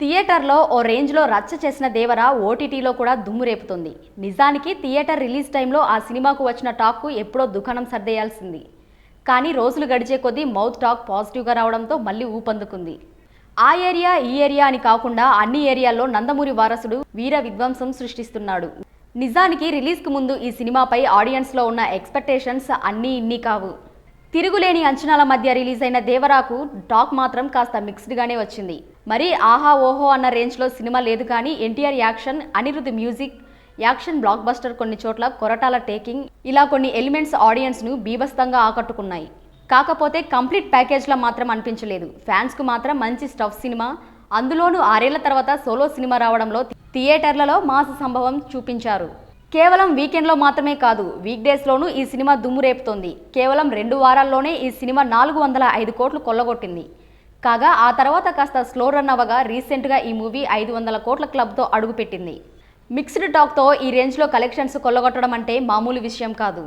థియేటర్లో ఓ రేంజ్లో రచ్చ చేసిన దేవర ఓటీటీలో కూడా దుమ్ము రేపుతుంది. నిజానికి థియేటర్ రిలీజ్ టైంలో ఆ సినిమాకు వచ్చిన టాక్కు ఎప్పుడో దుకాణం సర్దేయాల్సింది. కానీ రోజులు గడిచే కొద్దీ మౌత్ టాక్ పాజిటివ్గా రావడంతో మళ్ళీ ఊపందుకుంది. ఆ ఏరియా ఈ ఏరియా అని కాకుండా అన్ని ఏరియాల్లో నందమూరి వారసుడు వీర విధ్వంసం సృష్టిస్తున్నాడు. నిజానికి రిలీజ్కు ముందు ఈ సినిమాపై ఆడియన్స్లో ఉన్న ఎక్స్పెక్టేషన్స్ అన్నీ ఇన్ని కావు. తిరుగులేని అంచనాల మధ్య రిలీజ్ అయిన దేవరాకు టాక్ మాత్రం కాస్త మిక్స్డ్గానే వచ్చింది. మరి ఆహా ఓహో అన్న రేంజ్లో సినిమా లేదు కానీ NTR action Anirudh music action blockbuster కొన్ని చోట్ల కొరటాల టేకింగ్ ఇలా కొన్ని ఎలిమెంట్స్ ఆడియన్స్ను బీభత్సంగా ఆకట్టుకున్నాయి. కాకపోతే కంప్లీట్ ప్యాకేజ్లా మాత్రం అనిపించలేదు. ఫ్యాన్స్కు మాత్రం మంచి స్టఫ్ సినిమా. అందులోనూ ఆరేళ్ళ తర్వాత సోలో సినిమా రావడంలో థియేటర్లలో మాస సంభవం చూపించారు. కేవలం వీకెండ్లో మాత్రమే కాదు వీక్ డేస్లోనూ ఈ సినిమా దుమ్ము రేపుతోంది. కేవలం రెండు వారాల్లోనే ఈ సినిమా నాలుగు వందల ఐదు కోట్లు కొల్లగొట్టింది. కాగా ఆ తర్వాత కాస్త స్లో రన్ అవ్వగా రీసెంట్గా ఈ మూవీ ఐదు వందల కోట్ల క్లబ్తో అడుగుపెట్టింది. మిక్స్డ్ టాక్తో ఈ రేంజ్లో కలెక్షన్స్ కొల్లగొట్టడం అంటే మామూలు విషయం కాదు.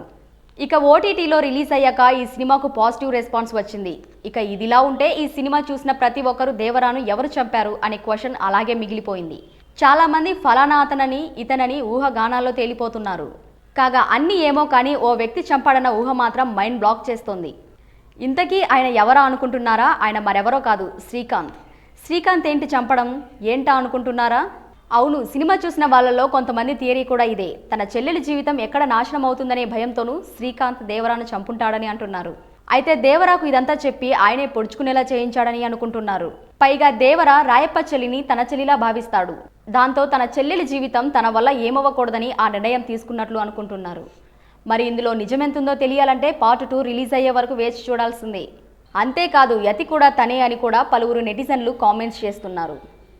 ఇక ఓటీటీలో రిలీజ్ అయ్యాక ఈ సినిమాకు పాజిటివ్ రెస్పాన్స్ వచ్చింది. ఇక ఇదిలా ఉంటే ఈ సినిమా చూసిన ప్రతి ఒక్కరు దేవరాను ఎవరు చంపారు అనే క్వశ్చన్ అలాగే మిగిలిపోయింది. చాలామంది ఫలానా అతనని ఇతనని ఊహగానాల్లో తేలిపోతున్నారు. కాగా అన్ని ఏమో కానీ ఓ వ్యక్తి చంపాడన్న ఊహ మాత్రం మైండ్ బ్లాక్ చేస్తోంది. ఇంతకీ ఆయన ఎవరా అనుకుంటున్నారా? ఆయన మరెవరో కాదు శ్రీకాంత్. శ్రీకాంత్ ఏంటి చంపడం? ఏంటా అనుకుంటున్నారా? అవును సినిమా చూసిన వాళ్ళలో కొంతమంది థియరీ కూడా ఇదే. తన చెల్లెలి జీవితం ఎక్కడ నాశనం అవుతుందనే భయంతోనూ శ్రీకాంత్ దేవరాను చంపుంటాడని అంటున్నారు. అయితే దేవరాకు ఇదంతా చెప్పి ఆయనే పొడుచుకునేలా చేయించాడని అనుకుంటున్నారు. పైగా దేవర రాయప్ప చెల్లిని తన చెల్లిలా భావిస్తాడు. దాంతో తన చెల్లెలి జీవితం తన వల్ల ఏమవ్వకూడదని ఆ నిర్ణయం తీసుకున్నట్లు అనుకుంటున్నారు. మరి ఇందులో నిజమెంతుందో తెలియాలంటే పార్ట్ టూ రిలీజ్ అయ్యే వరకు వేచి చూడాల్సిందే. అంతేకాదు యతి కూడా తనే అని కూడా పలువురు నెటిజన్లు కామెంట్స్ చేస్తున్నారు.